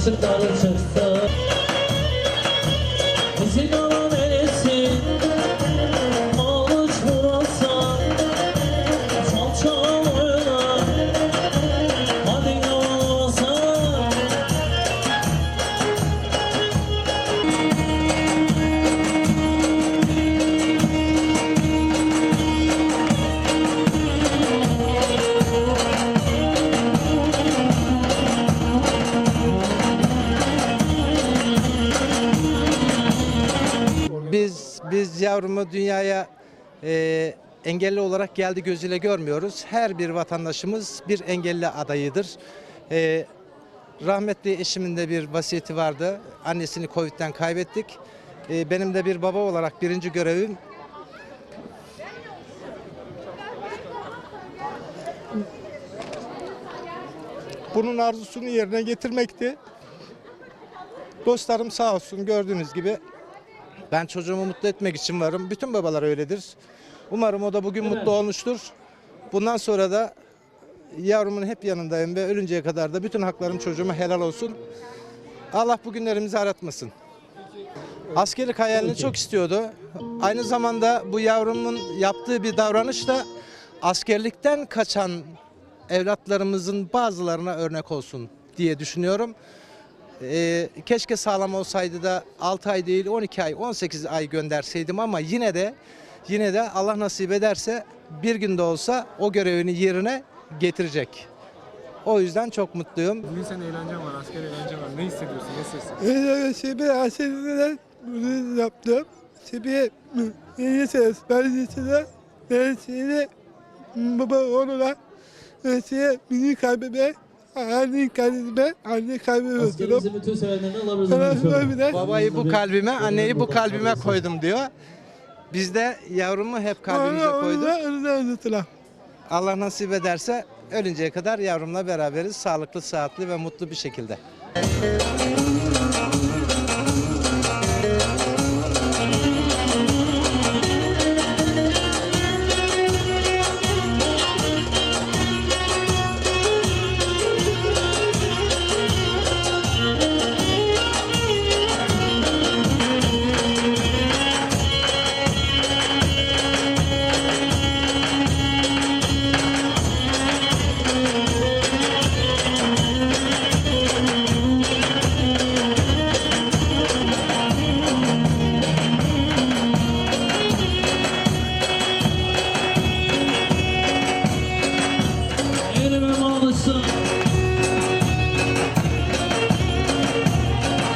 It's a dollar to thumb. Biz yavrumu dünyaya e, engelli olarak geldi gözüyle görmüyoruz. Her bir vatandaşımız bir engelli adayıdır. E, rahmetli eşimin de bir vasiyeti vardı. Annesini Covid'den kaybettik. E, benim de bir baba olarak birinci görevim bunun arzusunu yerine getirmekti. Dostlarım sağ olsun gördüğünüz gibi ben çocuğumu mutlu etmek için varım. Bütün babalar öyledir. Umarım o da bugün mutlu olmuştur. Bundan sonra da yavrumun hep yanındayım ve ölünceye kadar da bütün haklarım çocuğuma helal olsun. Allah bu günlerimizi aratmasın. Askerlik hayalini çok istiyordu. Aynı zamanda bu yavrumun yaptığı bir davranış da askerlikten kaçan evlatlarımızın bazılarına örnek olsun diye düşünüyorum. Ee, keşke sağlam olsaydı da 6 ay değil 12 ay 18 ay gönderseydim ama yine de yine de Allah nasip ederse bir günde olsa o görevini yerine getirecek. O yüzden çok mutluyum. Bugün senin eğlencen var, asker eğlencen var. Ne hissediyorsun, ne hissetsin? Evet, şimdi aşırıdan bunu yaptım. Şimdi yeni ses, ben lisede, ben şimdi baba ben şimdi mini kalbime, anne kalbime, anne kalbime oturup. Askerimizin bütün sevenlerini Allah razı Bana olsun. böyle Babayı bu kalbime, anneyi bu kalbime koydum diyor. Biz de yavrumu hep kalbimize koyduk. Allah nasip ederse ölünceye kadar yavrumla beraberiz. Sağlıklı, sıhhatli ve mutlu bir şekilde. 是